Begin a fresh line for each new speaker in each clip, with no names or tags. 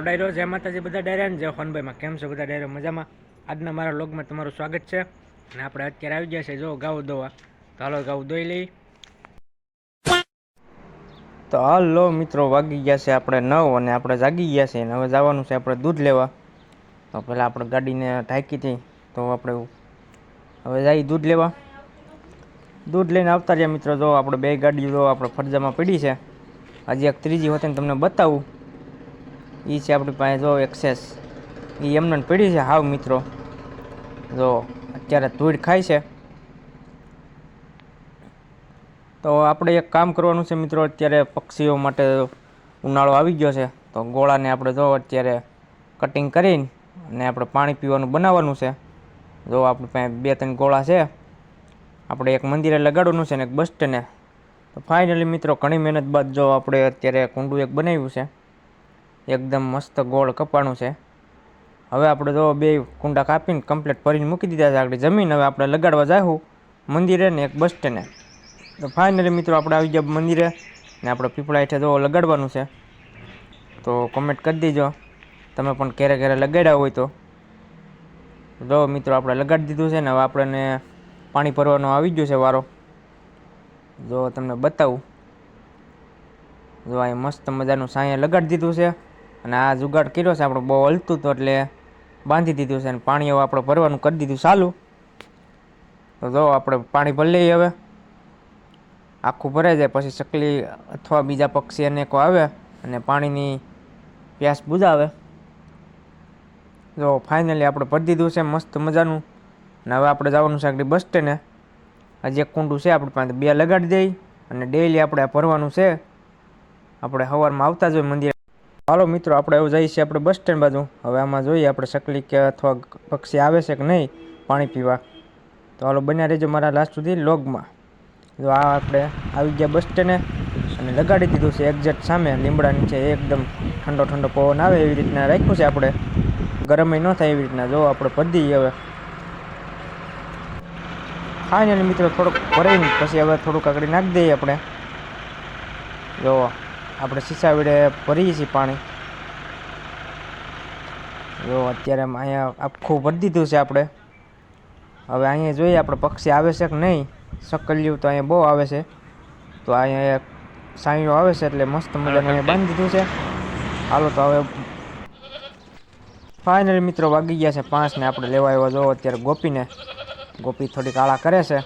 મારો ડાયરો જય માતાજી, બધા ડાયરા જય હોનભાઈમાં. કેમ છો બધા ડાયરો મજામાં? આજના મારા લોગમાં તમારું સ્વાગત છે. અને આપણે અત્યારે આવી ગયા છે જો, ગાઉ દોવા. તો હાલો ગાઉ દોઈ લઈ તો હાલો મિત્રો, વાગી ગયા છે આપણે નવ અને આપણે જાગી ગયા છે અને હવે જવાનું છે આપણે દૂધ લેવા. તો પહેલાં આપણે ગાડીને ઢાંકી હતી, તો આપણે હવે જઈ દૂધ લેવા. દૂધ લઈને આવતા રહ્યા મિત્રો, જો, આપણે બે ગાડીઓ આપણે ફરજામાં પડી છે. હજી એક ત્રીજી હોતે ને તમને બતાવું. એ છે આપણી પાસે, જો એક્સેસ. એ એમને પડી છે હાવ મિત્રો. જો, અત્યારે ધૂળ ખાય છે. તો આપણે એક કામ કરવાનું છે મિત્રો, અત્યારે પક્ષીઓ માટે ઉનાળો આવી ગયો છે. તો ગોળાને આપણે જો અત્યારે કટિંગ કરીને અને આપણે પાણી પીવાનું બનાવવાનું છે. જો આપણી પાસે બે ત્રણ ગોળા છે. આપણે એક મંદિરે લગાડવાનું છે ને એક બસ સ્ટેન્ડે તો ફાઇનલી મિત્રો, ઘણી મહેનત બાદ જો આપણે અત્યારે કુંડું એક બનાવ્યું છે. એકદમ મસ્ત ગોળ કપાણું છે. હવે આપણે જો બે કુંડા કાપીને કમ્પ્લીટ ભરીને મૂકી દીધા છે. આગળ જમીન હવે આપણે લગાડવા જાહું. મંદિરે ને એક બસ સ્ટેન્ડે તો ફાઇનલી મિત્રો આપણે આવી ગયા મંદિરે ને આપણે પીપળા હેઠે જો લગાડવાનું છે. તો કોમેન્ટ કરી દેજો. તમે પણ ક્યારે ક્યારે લગાડ્યા હોય તો. જો મિત્રો આપણે લગાડી દીધું છે ને હવે આપણને પાણી ભરવાનો આવી ગયો છે વારો. જો તમને બતાવું. જો અહીં મસ્ત મજાનું સાંયે લગાડી દીધું છે. અને આ જુગાડ કર્યો છે, આપણે બહુ હલતું હતું એટલે બાંધી દીધું છે અને પાણી હવે આપણે ભરવાનું કરી દીધું ચાલુ. તો જો આપણે પાણી ભરી લઈએ હવે. આખું ભરાઈ જાય, પછી ચકલી અથવા બીજા પક્ષી અનેકો આવે અને પાણીની પ્યાસ બુજાવે. જો ફાઇનલી આપણે ભરી દીધું છે, મસ્ત મજાનું. અને હવે આપણે જવાનું છે આગળ બસ સ્ટેન્ડે. હજી એક કુંડું છે, આપણી પાસે બે લગાડી દઈ અને ડેઈલી આપણે ભરવાનું છે. આપણે સવારમાં આવતા જ હોય મંદિરે. હાલો મિત્રો, આપણે એવું જઈએ છીએ આપણે બસ સ્ટેન્ડ બાજુ. હવે આમાં જોઈએ આપણે શકલી કે અથવા પક્ષી આવે છે કે નહીં પાણી પીવા. તો હાલો બન્યા રહેજો મારા લાસ્ટ સુધી લોગમાં જો આ આપણે આવી ગયા બસ સ્ટેન્ડે અને લગાડી દીધું છે એક્ઝેક્ટ સામે. લીમડા નીચે એકદમ ઠંડો ઠંડો પવન આવે એવી રીતના રાખ્યું છે આપણે. ગરમય ન થાય એવી રીતના. જો આપણે દઈએ હવે. ફાઇનલી મિત્રો, થોડુંક ભરીને પછી હવે થોડુંક આગળ નાખી દઈએ આપણે. જો. આપણે શીશા વડે ભરીએ છીએ પાણી. જો અત્યારે અહીંયા આખું ભરી દીધું છે આપણે. હવે અહીંયા જોઈએ આપણે પક્ષી આવે છે કે નહીં. સકલિયું તો અહીંયા બહુ આવે છે. તો અહીંયા સાંઈઓ આવે છે એટલે મસ્ત મજાનું અહીંયા બાંધી દીધું છે. હાલો તો હવે ફાઇનલી મિત્રો વાગી ગયા છે પાંચ ને આપણે લેવા આવ્યા જો અત્યારે ગોપીને. ગોપી થોડીક આળા કરે છે.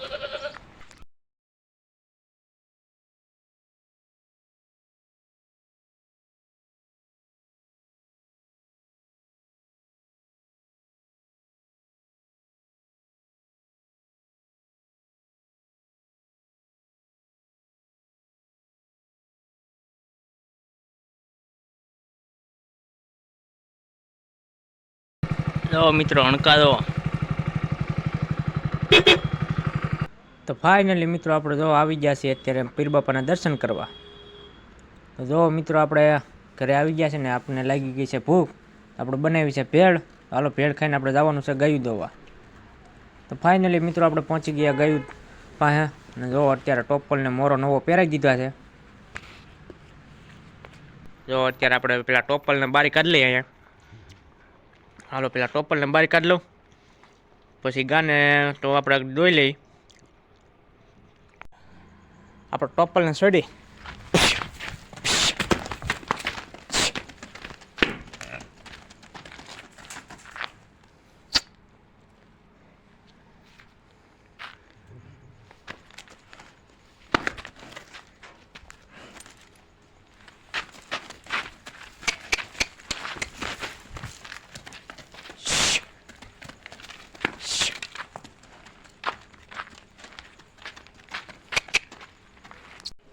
જો મિત્રો અણકારો તો ફાઇનલી મિત્રો, આપણે જો આવી ગયા છીએ અત્યારે પીર બાપાના દર્શન કરવા. તો જો મિત્રો, આપણે ઘરે આવી ગયા છે ને, આપણને લાગી ગઈ છે ભૂખ. આપણે બનાવી છે ભેળ. હાલો, ભેળ ખાઈને આપણે જવાનું છે ગયું દોવા. તો ફાઇનલી મિત્રો, આપણે પહોંચી ગયા ગયું પાસે. અને જો અત્યારે ટોપલને મોરો નવો પહેરાવી દીધા છે. જો અત્યારે આપણે પેલા ટોપલને બારી કાઢી લઈએ અહીંયા. હાલો, પેલા ટોપલને બારી કાઢ લઉં. પછી ગાને તો આપણે દોઈ લઈ. આપણે ટોપરને સડી.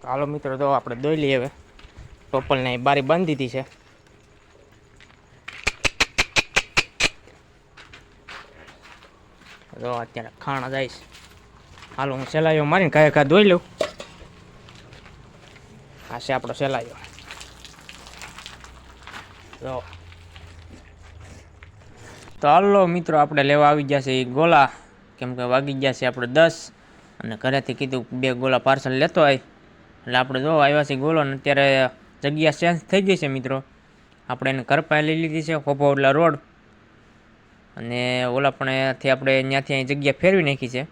હાલો મિત્રો તો આપણે દોઈ લઈએ હવે. ટોપલને અહીં બારી બાંધી દીધી છે. તો અત્યારે ખાણા જઈશ હાલો હું સેલાઈઓ મારીને કાંઈ કાંઈ દોઈ લઉં. આ છે આપણો સેલાઈઓ. તો તો હાલો મિત્રો, આપણે લેવા આવી ગયા છે એ ગોલા. કેમ કે વાગી ગયા છે આપણે દસ. અને ઘરેથી કીધું બે ગોલા પાર્સલ લેતો આય. એટલે આપણે જો આવ્યા છીએ ગોલો અને અત્યારે જગ્યા ચેન્જ થઈ ગઈ છે મિત્રો. આપણે એને કરપાઈ લઈ લીધી છે હોભાવડલા રોડ. અને ઓલા પણ આપણે ત્યાંથી જગ્યા ફેરવી નાખી છે.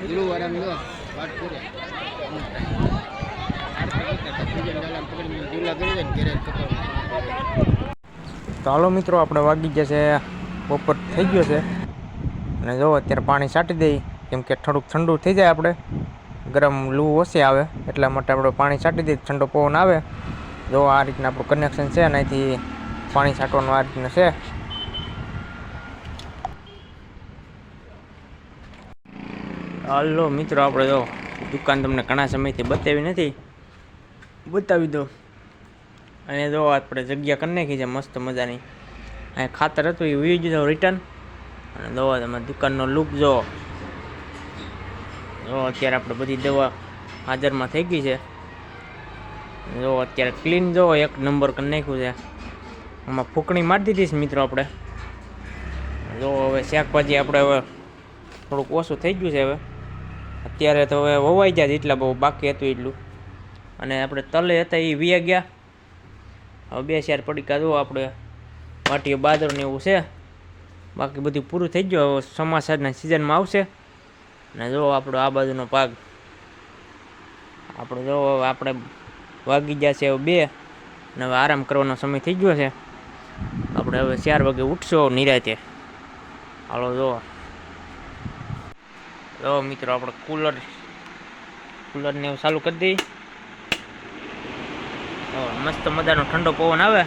દે ને ઘરે
તો હાલો મિત્રો, આપણે વાગી ગયા છે. બપોર થઈ ગયો છે. અને જો, અત્યારે પાણી છાંટી દઈ. કેમ કે થોડુંક ઠંડુ થઈ જાય આપણે. ગરમ લૂ ઓછી આવે, એટલા માટે આપણે પાણી છાંટી દઈએ. ઠંડો પવન આવે. જો, આ રીતના આપણું કનેક્શન છે અને અહીંથી પાણી છાંટવાનું આ રીતનું છે. હાલો મિત્રો આપણે જો દુકાન તમને ઘણા સમયથી બતાવી નથી. બતાવી દો. અને જો આપણે જગ્યા કરી નાખી છે મસ્ત મજાની. અહીં ખાતર હતું એ વી દીધો રિટર્ન અને દવા તમે દુકાનનો લુક જો જો અત્યારે આપણે બધી દવા હાજરમાં થઈ ગઈ છે. જો અત્યારે ક્લીન જો એક નંબર કરી નાખ્યું છે. આમાં ફૂકણી મારી દીધી છે મિત્રો આપણે. જો હવે શાકભાજી આપણે હવે થોડુંક ઓછું થઈ ગયું છે હવે. અત્યારે તો હવે વવાઈ જાય એટલા બહુ બાકી હતું એટલું. અને આપણે તલે હતા એ વીએ ગયા. હવે બે ચાર પડીકા જો આપણે માટીઓ બાદરને એવું છે. બાકી બધું પૂરું થઈ ગયું. હવે ચોમાસાના સિઝનમાં આવશે. અને જો આપણો આ બાજુનો પાક આપણે જો આપણે વાગી ગયા છે હવે બે. અને હવે આરામ કરવાનો સમય થઈ ગયો છે. આપણે હવે ચાર વાગે ઉઠશો નિરાતે. હાલો જો. જો મિત્રો, આપણે કુલર કુલરને એવું ચાલુ કરી દઈએ. તો મસ્ત મજાનો ઠંડો પવન આવે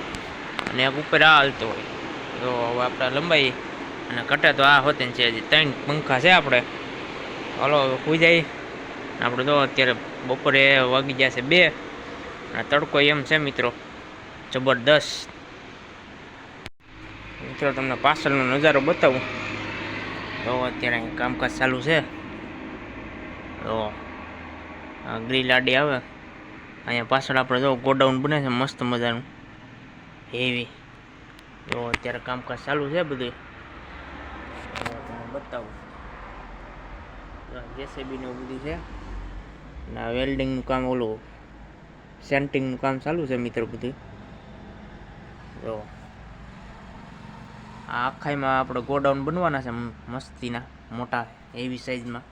અને ઉપર આ હાલતો હોય. તો હવે આપણે લંબાઈ અને કટે તો આ હોતી છે ત્રણ પંખા છે આપણે. હલો, હવે સુઈ જાય. આપણે જો અત્યારે બપોરે વાગી ગયા છે બે. અને તડકો એમ છે મિત્રો. જબરદસ્ત. મિત્રો, તમને પાછળનો નજારો બતાવું. તો અત્યારે કામકાજ ચાલુ છે. તો ગ્રી આડી આવે. અહીંયા પાછળ આપણે જો ગોડાઉન બને છે, મસ્ત મજાનું. હેવી જો અત્યારે કામકાજ ચાલુ છે બધું તો તમને બતાવું. જેસીબી ને એવું બધું છે. અને આ વેલ્ડિંગનું કામ ઓલું સેન્ટિંગનું કામ ચાલુ છે મિત્રો બધું જો આ આખાઈમાં આપણે ગોડાઉન બનવાના છે મસ્તીના, મોટા હેવી સાઈઝમાં